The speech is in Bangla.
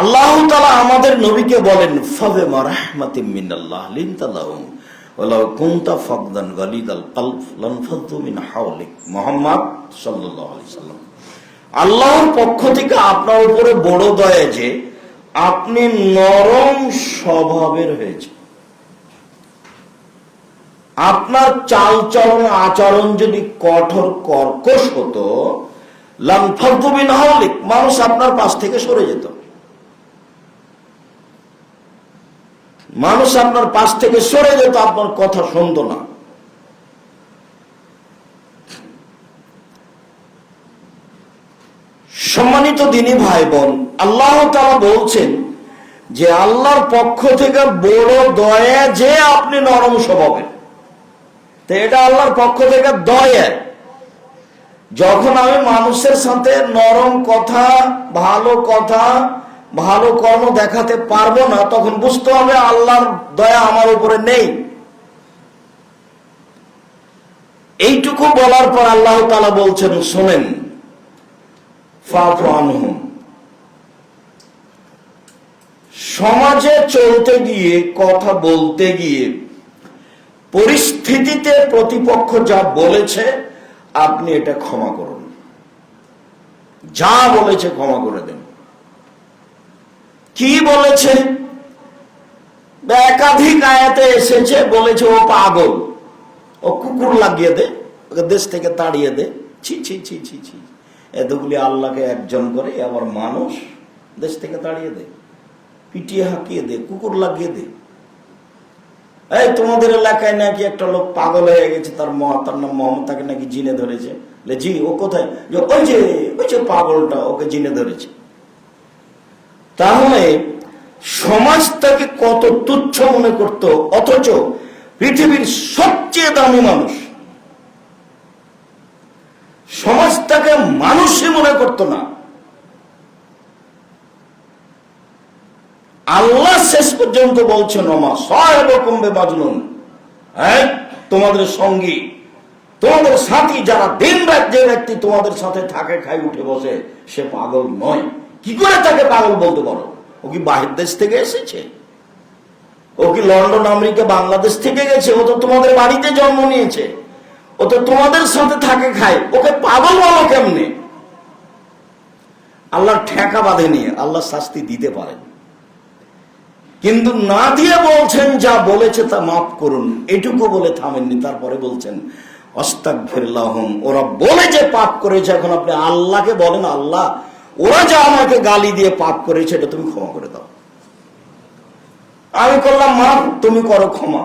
আল্লাহ তালা আমাদের নবীকে বলেন, ফাবে মারাহমাতিম মিনাল্লাহ লিনতালাহুম ওয়ালাউ কুনতা ফাকদান গালিদাল মিন হাওলিক। সাল্লাল্লাহু আলাইহি সাল্লাম। আল্লাহর পক্ষ থেকে আপনার উপরে বড় দয়া যে আপনি নরম স্বভাবের হয়েছে আপনার চালচলন আচরণ যদি কঠোর কর্কশ হতো লামফাদুবিন হাওলিক, মানুষ আপনার পাশ থেকে সরে যেত। মানুষ আপনার পাশ থেকে সরে যেত আপনার কথা শুনত না। সম্মানিত দিনী ভাই বোন আল্লাহ তারা বলছেন যে আল্লাহর পক্ষ থেকে বড় দয়া যে আপনি নরম স্বভাবের। তো এটা আল্লাহর পক্ষ থেকে দয়া। যখন আমি মানুষের সাথে নরম কথা, ভালো কথা ভালো কর্ম দেখাতে পারব না, তখন বুঝতে হবে আল্লাহর দয়া আমার উপরে নেই। এইটুকু বলার পর আল্লাহ তালা বলছেন, শোনেন সমাজে চলতে গিয়ে, কথা বলতে গিয়ে, পরিস্থিতিতে প্রতিপক্ষ যা বলেছে, আপনি এটা ক্ষমা করুন। যা বলেছে ক্ষমা করে দেন। কি বলেছে? একাধিক আয়াতে এসেছে, বলেছে, ও পাগল, ও কুকুর লাগিয়ে দে, ওকে দেশ থেকে তাড়িয়ে দে। ছি ছি ছি ছি ছি। এতগুলি আল্লাহকে একজন করে আবার মানুষ, দেশ থেকে তাড়িয়ে দে, পিটিয়ে হাঁকিয়ে দে, কুকুর লাগিয়ে দে। এই, তোমাদের এলাকায় নাকি একটা লোক পাগল হয়ে গেছে, তার মা, তার নাম মোহাম্মদ, তাকে নাকি জিনে ধরেছে। জি, ও কোথায়? ওই যে ওই যে পাগলটা, ওকে জিনে ধরেছে। তাহলে সমাজ তাকে কত তুচ্ছ মনে করত? অথচ পৃথিবীর সবচেয়ে দামি মানুষ। সমাজ তাকে মানুষই মনে করত না। আল্লাহ শেষ পর্যন্ত বলছেন, ওমা সয়রকম বেবাজনুন হ্যাঁ? তোমাদের সঙ্গী, তোমাদের সাথী যারা দিন রাত যে ব্যক্তি তোমাদের সাথে থাকে খাই উঠে বসে, সে পাগল নয়। কি করে তাকে পাগল বলতে পারো? ও কি বাহির দেশ থেকে এসেছে? ও কি লন্ডন, আমেরিকা, বাংলাদেশ থেকে গেছে? ও তো তোমাদের বাড়িতে জন্ম নিয়েছে। ও তো তোমাদের সাথে থাকে খায়। ওকে পাগল বলো কেমনে? আল্লাহর ঠেকা বাঁধেনি আল্লাহ শাস্তি দিতে পারেন। কিন্তু না দিয়ে বলছেন, যা বলেছে তা মাফ করুন। এটুকু বলে থামেননি, তারপরে বলছেন অস্তাক ফিরলাহম ওরা বলে যে পাপ করেছে, এখন আপনি আল্লাহকে বলেন, আল্লাহ ওরা যা আমাকে গালি দিয়ে পাপ করেছে, এটা তুমি ক্ষমা করে দাও। আমি করলাম মা তুমি করো ক্ষমা।